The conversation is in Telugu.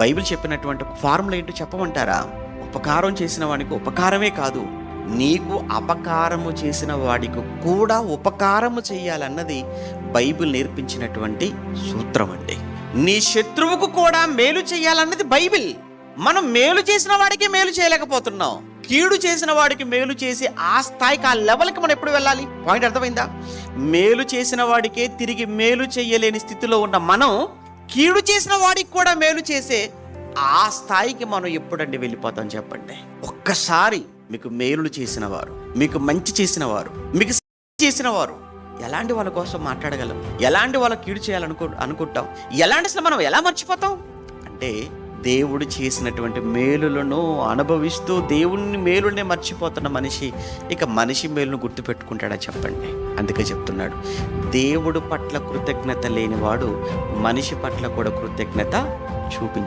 బైబిల్ చెప్పినటువంటి ఫార్ములా ఏంటో చెప్పమంటారా? ఉపకారం చేసిన వాడికి ఉపకారమే కాదు. నీకు అపకారము చేసిన వాడికి కూడా ఉపకారము చేయాలన్నది బైబిల్ నేర్పించినటువంటి సూత్రం అండి. నీ శత్రువుకు కూడా మేలు చేయాలన్నది బైబిల్. మనం మేలు చేసిన వాడికి మేలు చేయలేకపోతున్నాం. కీడు చేసిన వాడికి మేలు చేసి ఆ స్థాయికి ఆ లెవెల్కి మనం ఎప్పుడు వెళ్ళాలి? పాయింట్ అర్థమైందా? మేలు చేసిన వాడికే తిరిగి మేలు చేయలేని స్థితిలో ఉన్న మనం కీడు చేసిన వాడికి కూడా మేలు చేసే ఆ స్థాయికి మనం ఎప్పుడండి వెళ్ళిపోతాం చెప్పండి? ఒక్కసారి మీకు మేలులు చేసిన వారు మీకు మంచి చేసిన వారు మీకు చేసిన వారు ఎలాంటి వాళ్ళ కోసం మాట్లాడగలం? ఎలాంటి వాళ్ళ కీడు చేయాలనుకో అనుకుంటాం? ఎలాంటి అసలు మనం ఎలా మర్చిపోతాం? అంటే దేవుడు చేసినటువంటి మేలులను అనుభవిస్తూ దేవుని మేలునే మర్చిపోతున్న మనిషి ఇక మనిషి మేలును గుర్తుపెట్టుకుంటాడా చెప్పండి. అందుకే చెప్తున్నాడు. దేవుడు పట్ల కృతజ్ఞత లేనివాడు మనిషి పట్ల కూడా కృతజ్ఞత చూపించ